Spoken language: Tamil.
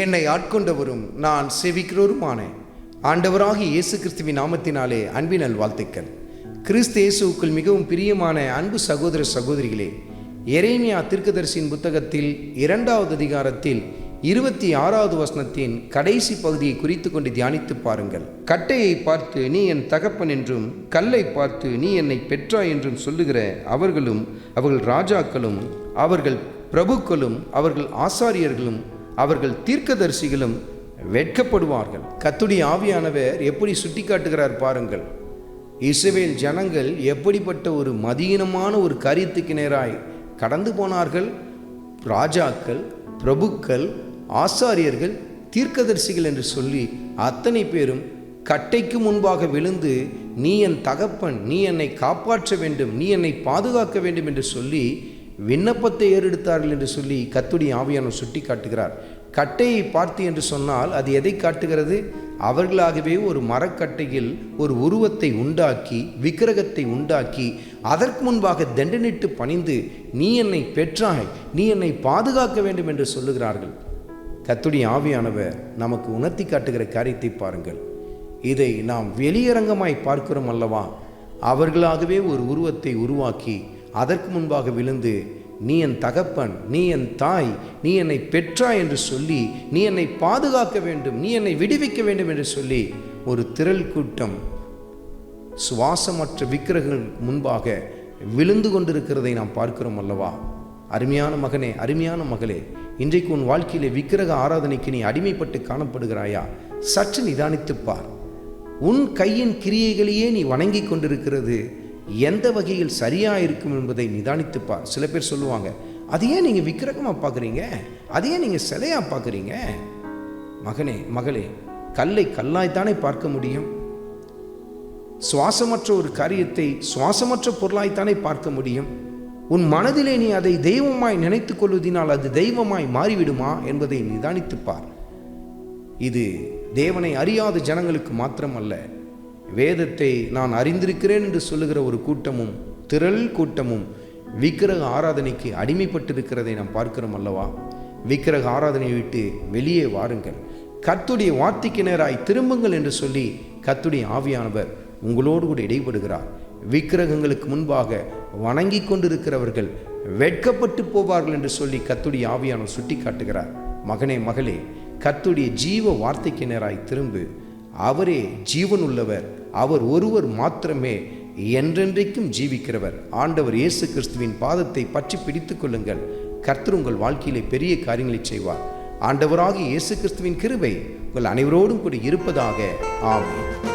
என்னை ஆட்கொண்டவரும் நான் செவிக்கிறோருமான. ஆண்டவராகி இயேசு கிறிஸ்துவின் நாமத்தினாலே அன்பினல் வாழ்த்துக்கள் கிறிஸ்து இயேசுவுக்குள் மிகவும் பிரியமான அன்பு சகோதர சகோதரிகளே எரேமியா தீர்க்கதரிசியின் புத்தகத்தில் இரண்டாவது அதிகாரத்தில் இருபத்தி ஆறாவது வசனத்தின் கடைசி பகுதியை குறித்து கொண்டு தியானித்து பாருங்கள். கட்டையை பார்த்து நீ என் தகப்பன் என்றும் கல்லை பார்த்து நீ என்னை பெற்றாய் என்றும் சொல்லுகிற அவர்களும் அவர்கள் ராஜாக்களும் அவர்கள் பிரபுக்களும் அவர்கள் ஆசாரியர்களும் அவர்கள் தீர்க்கதரிசிகளும் வெட்கப்படுவார்கள். கத்துடி ஆவியானவர் எப்படி சுட்டிக்காட்டுகிறார் பாருங்கள். இஸ்ரவேல் ஜனங்கள் எப்படிப்பட்ட ஒரு மதீனமான ஒரு கரித்துக்கு நேராய் கடந்து போனார்கள். ராஜாக்கள் பிரபுக்கள் ஆசாரியர்கள் தீர்க்கதரிசிகள் என்று சொல்லி அத்தனை பேரும் கட்டைக்கு முன்பாக விழுந்து நீ என் தகப்பன் நீ என்னை காப்பாற்ற வேண்டும் நீ என்னை பாதுகாக்க வேண்டும் என்று சொல்லி விண்ணப்பத்தை ஏறெடுத்தார்கள் என்று சொல்லி கத்துடி ஆவியானவர் சுட்டி காட்டுகிறார் கட்டையை பார்த்து என்று சொன்னால் அது எதை காட்டுகிறது? அவர்களாகவே ஒரு மரக்கட்டையில் ஒரு உருவத்தை உண்டாக்கி விக்கிரகத்தை உண்டாக்கி அதற்கு முன்பாக தண்டனிட்டு பணிந்து நீ என்னை பெற்றாய் நீ என்னை பாதுகாக்க வேண்டும் என்று சொல்லுகிறார்கள். கத்துடி ஆவியானவர் நமக்கு உணர்த்தி காட்டுகிற காரியத்தை பாருங்கள். இதை நாம் வெளியரங்கமாய் பார்க்கிறோம் அல்லவா? அவர்களாகவே ஒரு உருவத்தை உருவாக்கி அதற்கு முன்பாக விழுந்து நீ என் தகப்பன் நீ என் தாய் நீ என்னை பெற்றாய் என்று சொல்லி நீ என்னை பாதுகாக்க வேண்டும் நீ என்னை விடுவிக்க வேண்டும் என்று சொல்லி ஒரு திரள் கூட்டம் சுவாசமற்ற விக்கிரகங்கள் முன்பாக விழுந்து கொண்டிருக்கிறதை நாம் பார்க்கிறோம் அல்லவா? அருமையான மகனே அருமையான மகளே இன்றைக்கு உன் வாழ்க்கையிலே விக்கிரக ஆராதனைக்கு நீ அடிமைப்பட்டு காணப்படுகிறாயா? சற்று நிதானித்துப்பார் உன் கையின் கிரியைகளையே நீ வணங்கி கொண்டிருக்கிறது. எந்த வகையில் சரியாக இருக்கும் என்பதை நிதானித்துப்பார் சில பேர் சொல்லுவாங்க அது ஏன் நீங்கள் விக்கிரகமாக பார்க்குறீங்க அது ஏன் நீங்கள் சிலையாக பார்க்குறீங்க மகனே மகளே கல்லை கல்லாய்த்தானே பார்க்க முடியும். சுவாசமற்ற ஒரு காரியத்தை சுவாசமற்ற பொருளாய்த்தானே பார்க்க முடியும். உன் மனதிலே நீ அதை தெய்வமாய் நினைத்துக் கொள்வதினால் அது தெய்வமாய் மாறிவிடுமா என்பதை நிதானித்துப்பார். இது தேவனை அறியாத ஜனங்களுக்கு மாத்திரமல்ல வேதத்தை நான் அறிந்திருக்கிறேன் என்று சொல்லுகிற ஒரு கூட்டமும் திரள் கூட்டமும் விக்கிரக ஆராதனைக்கு அடிமைப்பட்டிருக்கிறதை நாம் பார்க்கிறோம் அல்லவா? விக்கிரக ஆராதனையை விட்டு வெளியே வாருங்கள். கத்துடைய வார்த்தைக்கு நேராய் திரும்புங்கள் என்று சொல்லி கத்துடைய ஆவியானவர் உங்களோடு கூட இடைபடுகிறார். விக்கிரகங்களுக்கு முன்பாக வணங்கி கொண்டிருக்கிறவர்கள் வெட்கப்பட்டு போவார்கள் என்று சொல்லி கத்துடைய ஆவியானவர் சுட்டி காட்டுகிறார் மகனே மகளே கத்துடைய ஜீவ வார்த்தைக்கு நேராய் திரும்பு. அவரே ஜீவன் உள்ளவர் அவர் ஒருவர் மாத்திரமே என்றென்றைக்கும் ஜீவிக்கிறவர். ஆண்டவர் இயேசு கிறிஸ்துவின் பாதத்தை பற்றி பிடித்து கொள்ளுங்கள். கர்த்தர் உங்கள் வாழ்க்கையிலே பெரிய காரியங்களை செய்வார். ஆண்டவராகிய இயேசு கிறிஸ்துவின் கிருபை உங்கள் அனைவரோடும் கூட இருப்பதாக. ஆமாம்